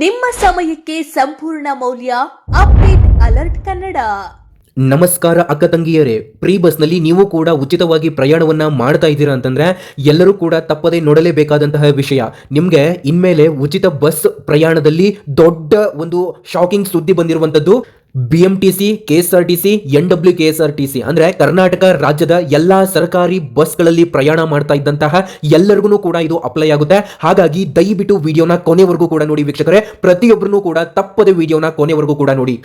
ನಿಮ್ಮ ಸಮಯಕ್ಕೆ ಸಂಪೂರ್ಣ ಮೌಲ್ಯ ಅಪ್ಡೇಟ್ ಅಲರ್ಟ್ ಕನ್ನಡ. ನಮಸ್ಕಾರ ಅಕ್ಕ ತಂಗಿಯರೇ, ಪ್ರೀ ಬಸ್ನಲ್ಲಿ ನೀವು ಕೂಡ ಉಚಿತವಾಗಿ ಪ್ರಯಾಣವನ್ನ ಮಾಡ್ತಾ ಇದ್ದೀರಾ ಅಂತಂದ್ರೆ ಎಲ್ಲರೂ ಕೂಡ ತಪ್ಪದೆ ನೋಡಲೇಬೇಕಾದಂತಹ ವಿಷಯ. ನಿಮ್ಗೆ ಇನ್ಮೇಲೆ ಉಚಿತ ಬಸ್ ಪ್ರಯಾಣದಲ್ಲಿ ದೊಡ್ಡ ಒಂದು ಶಾಕಿಂಗ್ ಸುದ್ದಿ ಬಂದಿರುವಂತದ್ದು. B M T C K T C N W K S R T C ಅಂದ್ರೆ ಕರ್ನಾಟಕ ರಾಜ್ಯದ ಎಲ್ಲಾ ಸರ್ಕಾರಿ ಬಸ್ಗಳಲ್ಲಿ ಪ್ರಯಾಣ ಮಾಡ್ತಾ ಇದ್ದಂತಹ ಎಲ್ಲರಿಗೂ ಕೂಡ ಇದು ಅಪ್ಲೈ ಆಗುತ್ತೆ. ಹಾಗಾಗಿ ದಯವಿಟ್ಟು ವಿಡಿಯೋನ ಕೊನೆವರೆಗೂ ಕೂಡ ನೋಡಿ ವೀಕ್ಷಕರೇ. ಪ್ರತಿಯೊಬ್ಬರೂ ಕೂಡ ತಪ್ಪದೆ ವಿಡಿಯೋನ ಕೊನೆವರೆಗೂ ಕೂಡ ನೋಡಿ.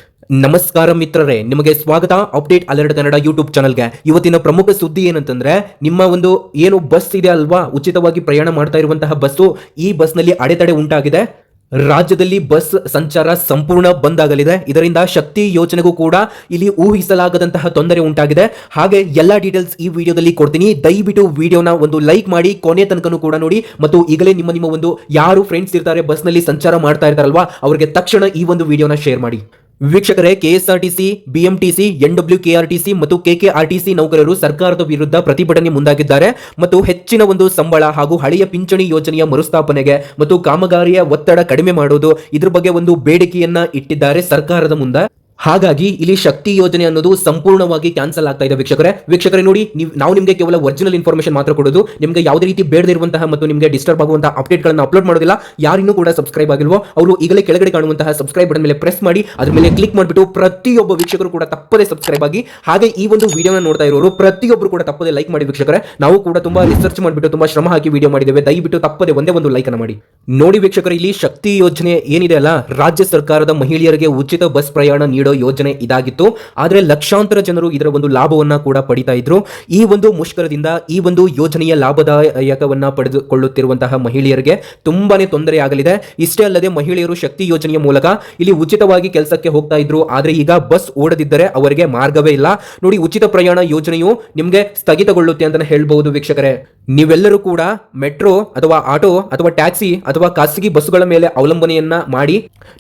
ನಮಸ್ಕಾರ ಮಿತ್ರರೇ, ನಿಮಗೆ ಸ್ವಾಗತ. ಅಪ್ಡೇಟ್ ಅಲರ್ಟ್ ಕನ್ನಡ ಯೂಟ್ಯೂಬ್ ಚಾನಲ್ಗೆ ಇವತ್ತಿನ ಪ್ರಮುಖ ಸುದ್ದಿ ಏನಂತಂದ್ರೆ, ನಿಮ್ಮ ಒಂದು ಏನು ಬಸ್ ಇದೆ ಅಲ್ವಾ? ಉಚಿತವಾಗಿ ಪ್ರಯಾಣ ಮಾಡ್ತಾ ಇರುವಂತಹ ಬಸ್ಸು ಈ ಬಸ್ನಲ್ಲಿ ಅಡೆತಡೆ ಉಂಟಾಗಿದೆ. ರಾಜ್ಯದಲ್ಲಿ ಬಸ್ ಸಂಚಾರ ಸಂಪೂರ್ಣ ಬಂದ್ ಆಗಲಿದೆ. ಇದರಿಂದ ಶಕ್ತಿ ಯೋಜನೆಗೂ ಕೂಡ ಇಲ್ಲಿ ಊಹಿಸಲಾಗದಂತಹ ತೊಂದರೆ ಉಂಟಾಗಿದೆ. ಹಾಗೆ ಎಲ್ಲ ಡೀಟೇಲ್ಸ್ ಈ ವಿಡಿಯೋದಲ್ಲಿ ಕೊಡ್ತೀನಿ. ದಯವಿಟ್ಟು ವಿಡಿಯೋನ ಒಂದು ಲೈಕ್ ಮಾಡಿ, ಕೊನೆ ತನಕನೂ ಕೂಡ ನೋಡಿ. ಮತ್ತು ಈಗಲೇ ನಿಮ್ಮ ನಿಮ್ಮ ಒಂದು ಯಾರು ಫ್ರೆಂಡ್ಸ್ ಇರ್ತಾರೆ, ಬಸ್ನಲ್ಲಿ ಸಂಚಾರ ಮಾಡ್ತಾ ಇರ್ತಾರಲ್ವಾ, ಅವರಿಗೆ ತಕ್ಷಣ ಈ ಒಂದು ವಿಡಿಯೋನ ಶೇರ್ ಮಾಡಿ. ವೀಕ್ಷಕರೇ, ಕೆಎಸ್ಆರ್ಟಿಸಿ, ಬಿಎಂಟಿಸಿ, ಎನ್ಡಬ್ಲ್ಯೂ ಕೆಆರ್ಟಿಸಿ ಮತ್ತು ಕೆಕೆಆರ್ಟಿಸಿ ನೌಕರರು ಸರ್ಕಾರದ ವಿರುದ್ಧ ಪ್ರತಿಭಟನೆ ಮುಂದಾಗಿದ್ದಾರೆ. ಮತ್ತು ಹೆಚ್ಚಿನ ಒಂದು ಸಂಬಳ ಹಾಗೂ ಹಳೆಯ ಪಿಂಚಣಿ ಯೋಜನೆಯ ಮರುಸ್ಥಾಪನೆಗೆ ಮತ್ತು ಕಾಮಗಾರಿಯ ಒತ್ತಡ ಕಡಿಮೆ ಮಾಡುವುದು ಇದ್ರ ಬಗ್ಗೆ ಒಂದು ಬೇಡಿಕೆಯನ್ನ ಇಟ್ಟಿದ್ದಾರೆ ಸರ್ಕಾರದ ಮುಂದೆ. ಹಾಗಾಗಿ ಇಲ್ಲಿ ಶಕ್ತಿ ಯೋಜನೆ ಅನ್ನೋದು ಸಂಪೂರ್ಣವಾಗಿ ಕ್ಯಾನ್ಸಲ್ ಆಗ್ತಾ ಇದೆ ವೀಕ್ಷಕರೇ. ವೀಕ್ಷಕರೇ, ನೋಡಿ, ನೀವು ನಾವು ನಿಮಗೆ ಕೇವಲ ಒರಿಜಿನಲ್ ಇನ್ಫಾರ್ಮೇಷನ್ ಮಾತ್ರ ಕೊಡೋದು. ನಿಮಗೆ ಯಾವುದೇ ರೀತಿ ಬೇಡದಿರುವಂತಹ ಮತ್ತು ನಿಮಗೆ ಡಿಸ್ಟರ್ಬ್ ಆಗುವಂತಹ ಅಪ್ಡೇಟ್ಗಳನ್ನು ಅಪ್ಲೋಡ್ ಮಾಡೋದಿಲ್ಲ. ಯಾರಿಗೂ ಕೂಡ ಸಬ್ಸ್ಕ್ರೈಬ್ ಆಗಿಲ್ವೋ, ಅವರು ಈಗಲೇ ಕೆಳಗಡೆ ಕಾಣುವಂತಹ ಸಬ್ಸ್ಕ್ರೈಬ್ ಬಟನ್ ಮೇಲೆ ಪ್ರೆಸ್ ಮಾಡಿ, ಅದ್ರ ಮೇಲೆ ಕ್ಲಿಕ್ ಮಾಡಿಬಿಟ್ಟು ಪ್ರತಿಯೊಬ್ಬ ವೀಕ್ಷಕರು ಕೂಡ ತಪ್ಪದೇ ಸಬ್ಸ್ಕ್ರೈಬ್ ಆಗಿ, ಹಾಗೆ ಈ ಒಂದು ವಿಡಿಯೋನ ನೋಡ್ತಾ ಇರೋರು ಪ್ರತಿಯೊಬ್ಬರು ಕೂಡ ತಪ್ಪದೇ ಲೈಕ್ ಮಾಡಿ ವೀಕ್ಷಕರೇ. ನಾವು ಕೂಡ ತುಂಬಾ ರಿಸರ್ಚ್ ಮಾಡಿಬಿಟ್ಟು ತುಂಬಾ ಶ್ರಮ ಹಾಕಿ ವಿಡಿಯೋ ಮಾಡಿದ್ದೇವೆ. ದಯವಿಟ್ಟು ತಪ್ಪದೆ ಒಂದೇ ಒಂದು ಲೈಕ್ ಅನ್ನು ಮಾಡಿ. ನೋಡಿ ವೀಕ್ಷಕರು, ಇಲ್ಲಿ ಶಕ್ತಿ ಯೋಜನೆ ಏನಿದೆ ಅಲ್ಲ? ರಾಜ್ಯ ಸರ್ಕಾರದ ಮಹಿಳೆಯರಿಗೆ ಉಚಿತ ಬಸ್ ಪ್ರಯಾಣ ನೀಡೋ ಯೋಜನೆ ಇದಾಗಿತ್ತು. ಆದರೆ ಲಕ್ಷಾಂತರ ಜನರು ಇದರ ಒಂದು ಲಾಭವನ್ನ ಕೂಡ ಪಡಿತಾ ಇದ್ರು. ಈ ಒಂದು ಮುಷ್ಕರದಿಂದ ಈ ಒಂದು ಯೋಜನೆಯ ಲಾಭದಾಯಕವನ್ನ ಪಡೆದುಕೊಳ್ಳುತ್ತಿರುವಂತಹ ಮಹಿಳೆಯರಿಗೆ ತುಂಬಾನೇ ತೊಂದರೆ ಆಗಲಿದೆ. ಇಷ್ಟೇ ಅಲ್ಲದೆ ಮಹಿಳೆಯರು ಶಕ್ತಿ ಯೋಜನೆಯ ಮೂಲಕ ಇಲ್ಲಿ ಉಚಿತವಾಗಿ ಕೆಲಸಕ್ಕೆ ಹೋಗ್ತಾ ಇದ್ರು. ಆದರೆ ಈಗ ಬಸ್ ಓಡದಿದ್ದರೆ ಅವರಿಗೆ ಮಾರ್ಗವೇ ಇಲ್ಲ. ನೋಡಿ, ಉಚಿತ ಪ್ರಯಾಣ ಯೋಜನೆಯು ನಿಮಗೆ ಸ್ಥಗಿತಗೊಳ್ಳುತ್ತೆ ಅಂತ ಹೇಳ್ಬಹುದು ವೀಕ್ಷಕರೇ. ನೀವೆಲ್ಲರೂ ಕೂಡ ಮೆಟ್ರೋ ಅಥವಾ ಆಟೋ ಅಥವಾ ಟ್ಯಾಕ್ಸಿ ಅಥವಾ ಖಾಸಗಿ ಬಸ್ಸುಗಳ ಮೇಲೆ ಅವಲಂಬನೆಯನ್ನ ಮಾಡಿ.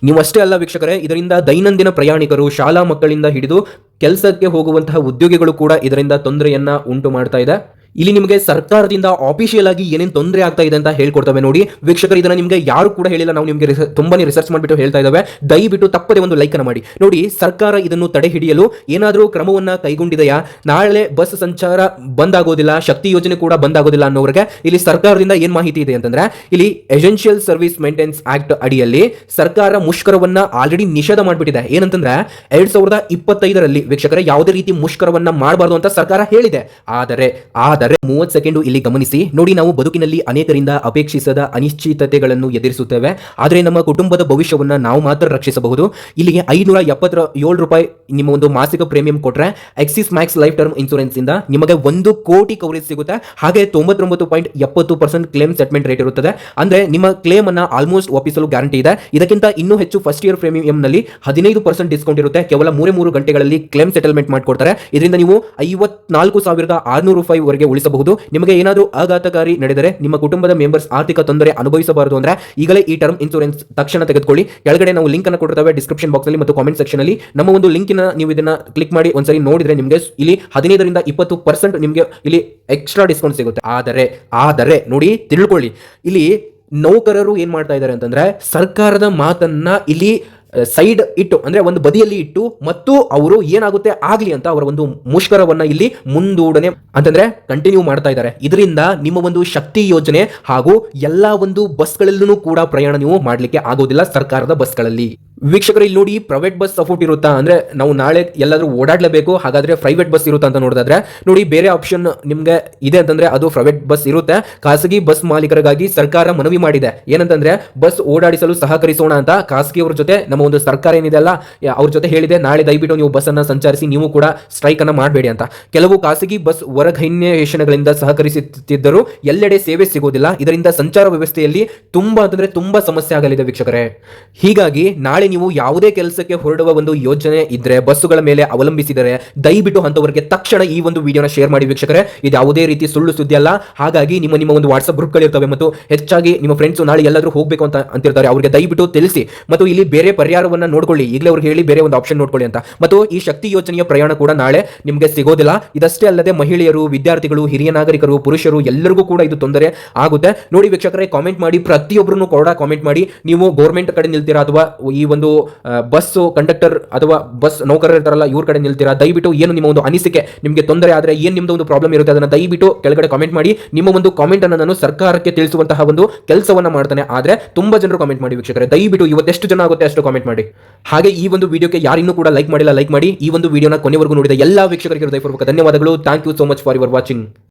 ನೀವಷ್ಟೇ ಅಲ್ಲ ವೀಕ್ಷಕರೇ, ಇದರಿಂದ ದೈನಂದಿನ ಪ್ರಯಾಣಿಕರು ಶಾಲಾ ಮಕ್ಕಳಿಂದ ಹಿಡಿದು ಕೆಲಸಕ್ಕೆ ಹೋಗುವಂತಹ ಉದ್ಯೋಗಿಗಳು ಕೂಡ ಇದರಿಂದ ತೊಂದರೆಯನ್ನ ಉಂಟು ಮಾಡ್ತಾ ಇದೆ. ಇಲ್ಲಿ ನಿಮಗೆ ಸರ್ಕಾರದಿಂದ ಆಫಿಷಿಯಲ್ ಆಗಿ ಏನೇನು ತೊಂದರೆ ಆಗ್ತಾ ಇದೆ ಅಂತ ಹೇಳ್ಕೊಡ್ತವೆ ನೋಡಿ. ವೀಕ್ಷಕರು, ಇದನ್ನ ನಿಮಗೆ ಯಾರು ಕೂಡ ಹೇಳಿಲ್ಲ. ನಾವು ನಿಮಗೆ ತುಂಬಾನೇ ರಿಸರ್ಚ್ ಮಾಡಿಬಿಟ್ಟು ಹೇಳ್ತಾ ಇದ್ದಾವೆ ದಯವಿಟ್ಟು ತಪ್ಪದೆ ಒಂದು ಲೈಕ್ ಮಾಡಿ. ನೋಡಿ, ಸರ್ಕಾರ ಇದನ್ನು ತಡೆ ಹಿಡಿಯಲು ಏನಾದರೂ ಕ್ರಮವನ್ನ ಕೈಗೊಂಡಿದೆಯಾ? ನಾಳೆ ಬಸ್ ಸಂಚಾರ ಬಂದ್ ಆಗೋದಿಲ್ಲ ಶಕ್ತಿ ಯೋಜನೆ ಕೂಡ ಬಂದ್ ಆಗೋದಿಲ್ಲ ಅನ್ನೋರಿಗೆ ಇಲ್ಲಿ ಸರ್ಕಾರದಿಂದ ಏನ್ ಮಾಹಿತಿ ಇದೆ ಅಂತಂದ್ರೆ, ಇಲ್ಲಿ ಎಸೆನ್ಷಿಯಲ್ ಸರ್ವಿಸ್ ಮೇಂಟೆನೆನ್ಸ್ ಆಕ್ಟ್ ಅಡಿಯಲ್ಲಿ ಸರ್ಕಾರ ಮುಷ್ಕರವನ್ನ ಆಲ್ರೆಡಿ ನಿಷೇಧ ಮಾಡಿಬಿಟ್ಟಿದೆ. ಏನಂತಂದ್ರೆ, ಎರಡ್ ಸಾವಿರದ ಇಪ್ಪತ್ತೈದರಲ್ಲಿ ವೀಕ್ಷಕರ, ಯಾವುದೇ ರೀತಿ ಮುಷ್ಕರವನ್ನ ಮಾಡಬಾರ್ದು ಅಂತ ಸರ್ಕಾರ ಹೇಳಿದೆ. ಆದರೆ ಆದರೆ ಮೂವತ್ತು ಸೆಕೆಂಡು ಇಲ್ಲಿ ಗಮನಿಸಿ. ನೋಡಿ ನಾವು ಬದುಕಿನಲ್ಲಿ ಅನೇಕರಿಂದ ಅಪೇಕ್ಷಿಸದ ಅನಿಶ್ಚಿತತೆಗಳನ್ನು ಎದುರಿಸುತ್ತೇವೆ. ಆದರೆ ನಮ್ಮ ಕುಟುಂಬದ ಭವಿಷ್ಯವನ್ನ ನಾವು ಮಾತ್ರ ರಕ್ಷಿಸಬಹುದು. ಇಲ್ಲಿಗೆ ಐನೂರ ಎಪ್ಪತ್ತರ ಏಳು ರೂಪಾಯಿ ನಿಮ್ಮ ಒಂದು ಮಾಸಿಕ ಪ್ರೀಮಿಯಂ ಕೊಟ್ರೆ Axis Max Life term insurance ಇಂದ ನಿಮಗೆ ಒಂದು ಕೋಟಿ ಕವರೇಜ್ ಸಿಗುತ್ತೆ. ಹಾಗೆ ತೊಂಬತ್ತೊಂಬತ್ತು ಪಾಯಿಂಟ್ ಎಪ್ಪತ್ತು ಪರ್ಸೆಂಟ್ ಕ್ಲೇಮ್ ಸೆಟ್ಮೆಂಟ್ ರೇಟ್ ಇರುತ್ತದೆ. ಅಂದ್ರೆ ನಿಮ್ಮ ಕ್ಲೇಮ್ ಅನ್ನ ಆಲ್ಮೋಸ್ಟ್ ವಾಪಿಸಲು ಗ್ಯಾರಂಟಿ ಇದೆ. ಇದಕ್ಕಿಂತ ಇನ್ನೂ ಹೆಚ್ಚು ಫಸ್ಟ್ ಇಯರ್ ಪ್ರೀಮಿಯಂ ನಲ್ಲಿ ಹದಿನೈದು ಪರ್ಸೆಂಟ್ ಡಿಸ್ಕೌಂಟ್ ಇರುತ್ತೆ. ಕೇವಲ ಮೂರೇ ಮೂರು ಗಂಟೆಗಳಲ್ಲಿ ಕ್ಲೇಮ್ ಸೆಟಲ್ಮೆಂಟ್ ಮಾಡಿಕೊಡ್ತಾರೆ. ಇದರಿಂದ ನೀವು ಐವತ್ನಾಲ್ಕು ಸಾವಿರದ ಆರುನೂರು ರೂಪಾಯಿ ಉಳಿಸಬಹುದು. ನಿಮಗೆ ಏನಾದರೂ ಆಘಾತಕಾರಿ ನಡೆದರೆ ನಿಮ್ಮ ಕುಟುಂಬದ ಮೆಂಬರ್ಸ್ ಆರ್ಥಿಕ ತೊಂದರೆ ಅನುಭವಿಸಬಾರದು ಅಂದ್ರೆ ಈಗಲೇ ಈ ಟರ್ಮ್ ಇನ್ಸೂರೆನ್ಸ್ ತಕ್ಷಣ ತೆಗೆದುಕೊಳ್ಳಿ. ಕೆಳಗಡೆ ನಾವು ಲಿಂಕ್ ಅನ್ನು ಕೊಡ್ತೇವೆ ಡಿಸ್ಕ್ರಿಪ್ಷನ್ ಬಾಕ್ಸ್ ಅಲ್ಲಿ ಮತ್ತು ಕಾಮೆಂಟ್ ಸೆಕ್ಷನ್ ಅಲ್ಲಿ. ನಮ್ಮ ಒಂದು ಲಿಂಕಿನ ನೀವು ಇದನ್ನ ಕ್ಲಿಕ್ ಮಾಡಿ ಒಂದ್ಸರಿ ನೋಡಿದ್ರೆ ನಿಮಗೆ ಇಲ್ಲಿ ಹದಿನೈದರಿಂದ ಇಪ್ಪತ್ತು ಪರ್ಸೆಂಟ್ ನಿಮಗೆ ಇಲ್ಲಿ ಎಕ್ಸ್ಟ್ರಾ ಡಿಸ್ಕೌಂಟ್ ಸಿಗುತ್ತೆ. ಆದರೆ ಆದರೆ ನೋಡಿ ತಿಳ್ಕೊಳ್ಳಿ. ಇಲ್ಲಿ ನೌಕರರು ಏನ್ ಮಾಡ್ತಾ ಇದ್ದಾರೆ ಅಂತಂದ್ರೆ ಸರ್ಕಾರದ ಮಾತನ್ನ ಇಲ್ಲಿ ಸೈಡ್ ಇಟ್ಟು, ಅಂದ್ರೆ ಒಂದು ಬದಿಯಲ್ಲಿ ಇಟ್ಟು, ಮತ್ತು ಅವರು ಏನಾಗುತ್ತೆ ಆಗ್ಲಿ ಅಂತ ಅವರ ಒಂದು ಮುಷ್ಕರವನ್ನ ಇಲ್ಲಿ ಮುಂದೂಡನೆ ಅಂತಂದ್ರೆ ಕಂಟಿನ್ಯೂ ಮಾಡ್ತಾ ಇದ್ದಾರೆ. ಇದರಿಂದ ನಿಮ್ಮ ಒಂದು ಶಕ್ತಿ ಯೋಜನೆ ಹಾಗೂ ಎಲ್ಲಾ ಒಂದು ಬಸ್ಗಳಲ್ಲೂ ಕೂಡ ಪ್ರಯಾಣ ನೀವು ಮಾಡ್ಲಿಕ್ಕೆ ಆಗೋದಿಲ್ಲ ಸರ್ಕಾರದ ಬಸ್ಗಳಲ್ಲಿ. ವೀಕ್ಷಕರು, ಇಲ್ಲಿ ನೋಡಿ ಪ್ರೈವೇಟ್ ಬಸ್ ಸಪೋರ್ಟ್ ಇರುತ್ತಾ? ಅಂದ್ರೆ ನಾವು ನಾಳೆ ಎಲ್ಲಾದರೂ ಓಡಾಡಲೇಬೇಕು, ಹಾಗಾದ್ರೆ ಪ್ರೈವೇಟ್ ಬಸ್ ಇರುತ್ತಾ ಅಂತ ನೋಡಿದ್ರೆ ನೋಡಿ, ಬೇರೆ ಆಪ್ಷನ್ ನಿಮ್ಗೆ ಇದೆ ಅಂತಂದ್ರೆ ಅದು ಪ್ರೈವೇಟ್ ಬಸ್ ಇರುತ್ತೆ. ಖಾಸಗಿ ಬಸ್ ಮಾಲೀಕರಿಗಾಗಿ ಸರ್ಕಾರ ಮನವಿ ಮಾಡಿದೆ. ಏನಂತಂದ್ರೆ ಬಸ್ ಓಡಾಡಿಸಲು ಸಹಕರಿಸೋಣ ಅಂತ ಖಾಸಗಿಯವರ ಜೊತೆ ನಮ್ಮ ಒಂದು ಸರ್ಕಾರ ಏನಿದೆ ಅಲ್ಲ ಅವ್ರ ಜೊತೆ ಹೇಳಿದೆ, ನಾಳೆ ದಯವಿಟ್ಟು ನೀವು ಬಸ್ ಅನ್ನ ಸಂಚರಿಸಿ, ನೀವು ಕೂಡ ಸ್ಟ್ರೈಕ್ ಅನ್ನ ಮಾಡಬೇಡಿ ಅಂತ. ಕೆಲವು ಖಾಸಗಿ ಬಸ್ ಹೊರಗೈನ್ಯೇಷಣಗಳಿಂದ ಸಹಕರಿಸುತ್ತಿದ್ದರೂ ಎಲ್ಲೆಡೆ ಸೇವೆ ಸಿಗೋದಿಲ್ಲ ಇದರಿಂದ ಸಂಚಾರ ವ್ಯವಸ್ಥೆಯಲ್ಲಿ ತುಂಬಾ ಅಂತಂದ್ರೆ ತುಂಬಾ ಸಮಸ್ಯೆ ಆಗಲಿದೆ ವೀಕ್ಷಕರೇ. ಹೀಗಾಗಿ ನಾಳೆ ನೀವು ಯಾವುದೇ ಕೆಲಸಕ್ಕೆ ಹೊರಡುವ ಒಂದು ಯೋಜನೆ ಇದ್ರೆ, ಬಸ್ಸುಗಳ ಮೇಲೆ ಅವಲಂಬಿಸಿದರೆ, ದಯವಿಟ್ಟು ಅಂತವರಿಗೆ ತಕ್ಷಣ ಈ ಒಂದು ವಿಡಿಯೋನ ಶೇರ್ ಮಾಡಿ ವೀಕ್ಷಕರೇ. ಇದು ಯಾವುದೇ ರೀತಿ ಸುಳ್ಳು ಸುದ್ದಿ ಅಲ್ಲ. ಹಾಗಾಗಿ ನಿಮ್ಮ ನಿಮ್ಮ ಒಂದು ವಾಟ್ಸ್ಆಪ್ ಗ್ರೂಪ್ಗಳಿರ್ತವೆ ಮತ್ತು ಹೆಚ್ಚಾಗಿ ನಿಮ್ಮ ಫ್ರೆಂಡ್ಸ್ ನಾಳೆ ಎಲ್ಲಾದರೂ ಹೋಗಬೇಕು ಅಂತ ಅಂತಿರ್ತಾರೆ. ಅವರಿಗೆ ದಯವಿಟ್ಟು ತಿಳಿಸಿ. ಮತ್ತು ಇಲ್ಲಿ ಬೇರೆ ಪರಿಹಾರವನ್ನ ನೋಡ್ಕೊಳ್ಳಿ. ಈಗಲೇ ಅವ್ರಿಗೆ ಹೇಳಿ ಬೇರೆ ಒಂದು ಆಪ್ಷನ್ ನೋಡ್ಕೊಳ್ಳಿ ಅಂತ. ಮತ್ತು ಈ ಶಕ್ತಿ ಯೋಜನೆಯ ಪ್ರಯಾಣ ಕೂಡ ನಾಳೆ ನಿಮಗೆ ಸಿಗೋದಿಲ್ಲ. ಇದಷ್ಟೇ ಅಲ್ಲದೆ ಮಹಿಳೆಯರು, ವಿದ್ಯಾರ್ಥಿಗಳು, ಹಿರಿಯ ನಾಗರಿಕರು, ಪುರುಷರು ಎಲ್ಲರಿಗೂ ಕೂಡ ಇದು ತೊಂದರೆ ಆಗುತ್ತೆ. ನೋಡಿ ವೀಕ್ಷಕರೇ ಕಾಮೆಂಟ್ ಮಾಡಿ ಪ್ರತಿಯೊಬ್ಬರನ್ನು ಕೂಡ ಕಾಮೆಂಟ್ ಮಾಡಿ. ನೀವು ಗೌರ್ಮೆಂಟ್ ಕಡೆ ನಿಲ್ತೀರಾ ಅಥವಾ ಈ ಒಂದು ಬಸ್ ಕಂಡಕ್ಟರ್ ಅಥವಾ ಬಸ್ ನೌಕರರು ಇರ್ತಾರಲ್ಲ, ಇವ್ರ ಕಡೆ ನಿಲ್ತೀರಾ? ದಯವಿಟ್ಟು ಏನು ನಿಮ್ಮ ಒಂದು ಅನಿಸಿಕೆ ನಿಮಗೆ ತೊಂದರೆ ಆದರೆ ಏನು ನಿಮ್ಮದು ಒಂದು ಪ್ರಾಬ್ಲಮ್ ಇರುತ್ತೆ ಅದನ್ನು ದಯವಿಟ್ಟು ಕೆಳಗಡೆ ಕಾಮೆಂಟ್ ಮಾಡಿ. ನಿಮ್ಮ ಒಂದು ಕಾಮೆಂಟ್ ಅನ್ನು ನಾನು ಸರ್ಕಾರಕ್ಕೆ ತಿಳಿಸುವಂತಹ ಒಂದು ಕೆಲಸವನ್ನು ಮಾಡ್ತಾನೆ. ಆದರೆ ತುಂಬಾ ಜನರು ಕಾಮೆಂಟ್ ಮಾಡಿ ವೀಕ್ಷಕರೇ. ದಯವಿಟ್ಟು ಇವತ್ತೆಷ್ಟು ಜನ ಆಗುತ್ತೆ ಅಷ್ಟು ಕಾಮೆಂಟ್ ಮಾಡಿ. ಹಾಗೆ ಈ ಒಂದು ವಿಡಿಯೋಕ್ಕೆ ಯಾರಿನ್ನೂ ಕೂಡ ಲೈಕ್ ಮಾಡಿಲ್ಲ ಲೈಕ್ ಮಾಡಿ. ಈ ಒಂದು ವಿಡಿಯೋನ ಕೊನೆವರೆಗೂ ನೋಡಿದ ಎಲ್ಲ ವೀಕ್ಷಕರಿಗೆ ಹೃದಯಪೂರ್ವಕ ಧನ್ಯವಾದಗಳು. Thank you so much for your watching